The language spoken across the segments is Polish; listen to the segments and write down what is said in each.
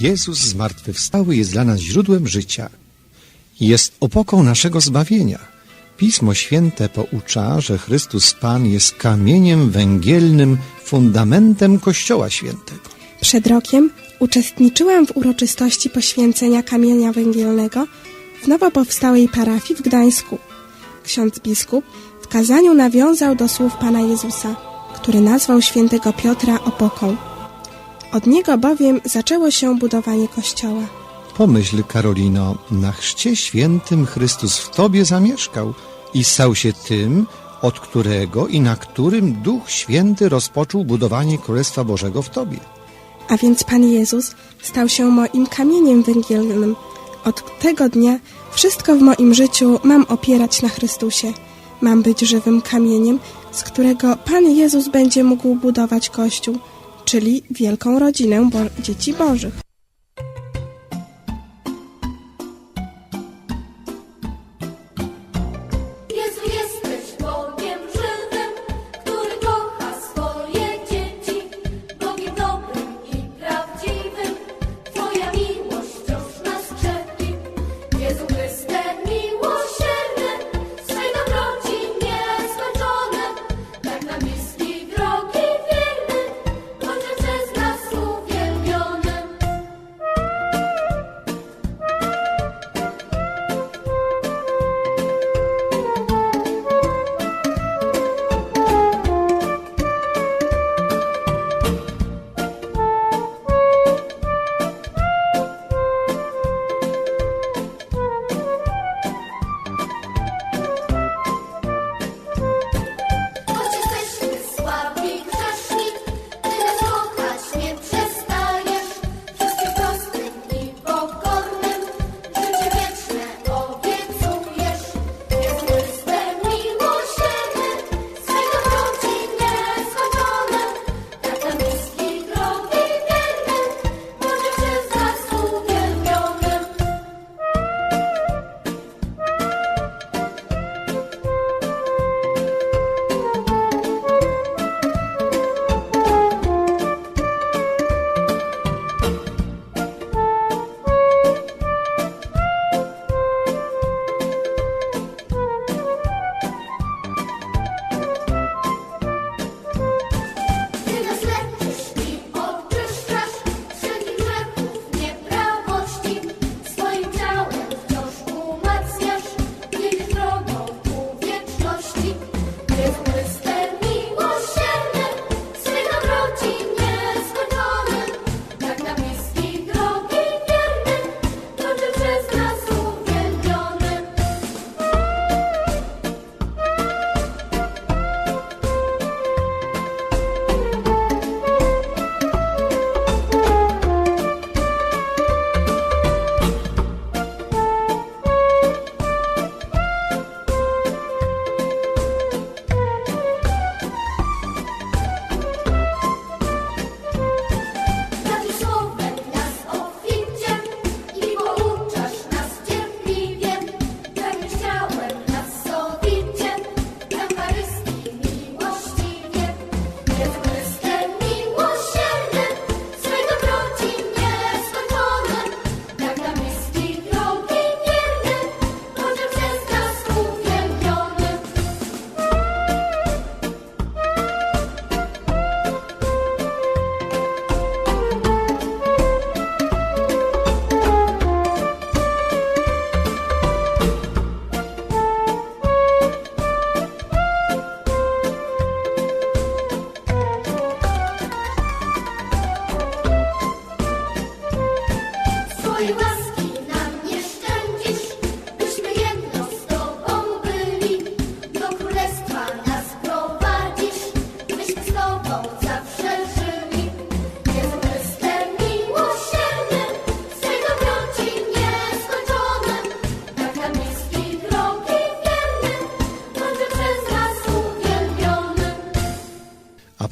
Jezus zmartwychwstały jest dla nas źródłem życia. Jest opoką naszego zbawienia. Pismo Święte poucza, że Chrystus Pan jest kamieniem węgielnym, fundamentem Kościoła Świętego. Przed rokiem uczestniczyłam w uroczystości poświęcenia kamienia węgielnego w nowo powstałej parafii w Gdańsku. Ksiądz biskup w kazaniu nawiązał do słów Pana Jezusa, który nazwał świętego Piotra opoką. Od niego bowiem zaczęło się budowanie kościoła. Pomyśl, Karolino, na chrzcie świętym Chrystus w Tobie zamieszkał i stał się tym, od którego i na którym Duch Święty rozpoczął budowanie Królestwa Bożego w Tobie. A więc Pan Jezus stał się moim kamieniem węgielnym. Od tego dnia wszystko w moim życiu mam opierać na Chrystusie. Mam być żywym kamieniem, z którego Pan Jezus będzie mógł budować Kościół, czyli wielką rodzinę bo- dzieci Bożych.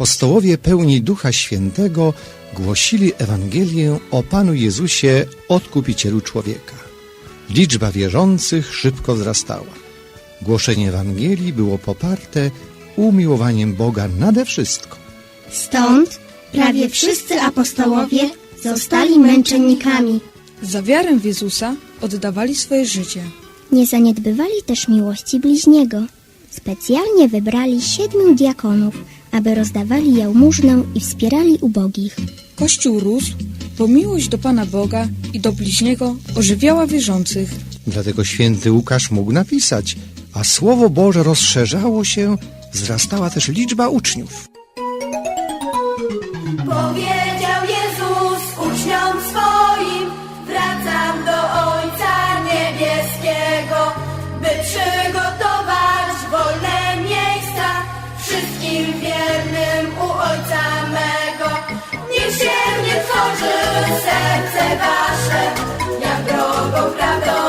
apostołowie pełni Ducha Świętego głosili Ewangelię o Panu Jezusie, odkupicielu człowieka. Liczba wierzących szybko wzrastała. Głoszenie Ewangelii było poparte umiłowaniem Boga nade wszystko. Stąd prawie wszyscy apostołowie zostali męczennikami. Za wiarę w Jezusa oddawali swoje życie. Nie zaniedbywali też miłości bliźniego. Specjalnie wybrali siedmiu diakonów, aby rozdawali jałmużnę i wspierali ubogich. Kościół rósł, bo miłość do Pana Boga i do bliźniego ożywiała wierzących. Dlatego święty Łukasz mógł napisać, a Słowo Boże rozszerzało się, wzrastała też liczba uczniów. Powiedział Jezus uczniom swoim, wracam do Ojca Niebieskiego, by przygotować wolne miejsca wszystkim wiernym u Ojca mego. Niech się tworzy serce wasze, jak drogą, prawdą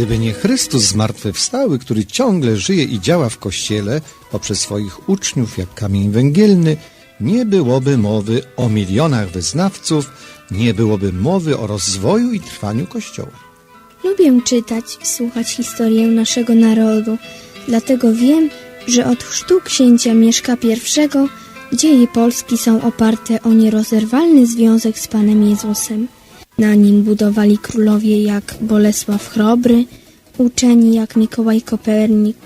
Gdyby nie Chrystus zmartwychwstały, który ciągle żyje i działa w Kościele poprzez swoich uczniów jak kamień węgielny, nie byłoby mowy o milionach wyznawców, nie byłoby mowy o rozwoju i trwaniu Kościoła. Lubię czytać i słuchać historię naszego narodu, dlatego wiem, że od chrztu księcia Mieszka I dzieje Polski są oparte o nierozerwalny związek z Panem Jezusem. Na nim budowali królowie jak Bolesław Chrobry, uczeni jak Mikołaj Kopernik,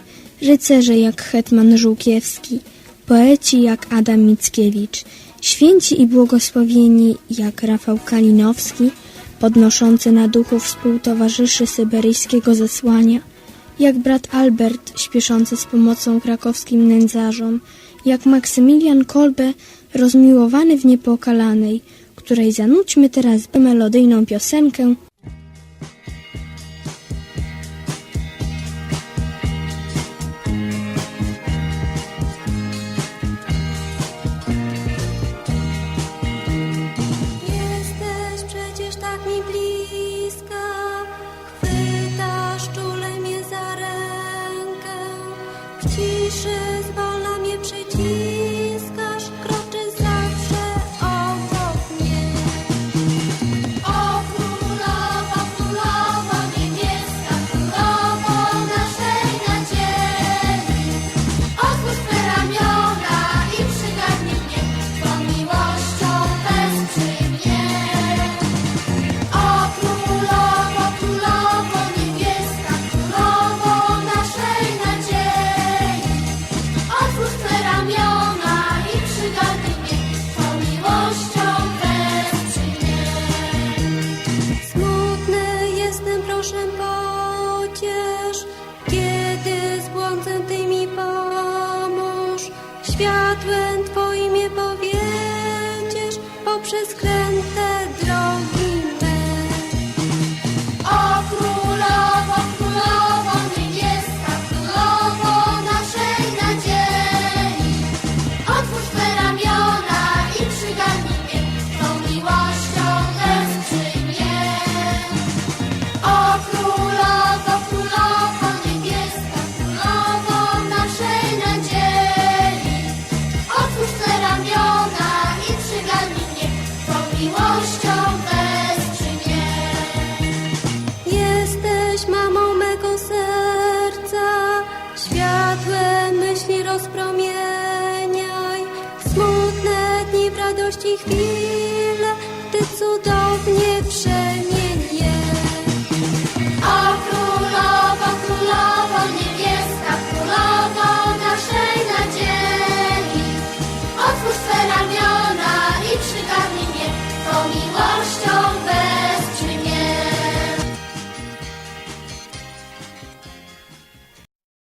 rycerze jak Hetman Żółkiewski, poeci jak Adam Mickiewicz, święci i błogosławieni jak Rafał Kalinowski, podnoszący na duchu współtowarzyszy syberyjskiego zesłania, jak brat Albert śpieszący z pomocą krakowskim nędzarzom, jak Maksymilian Kolbe rozmiłowany w Niepokalanej, której zanudźmy teraz melodyjną piosenkę rozpromieniaj smutne dni w radości chwile, Ty cudownie przemieniaj.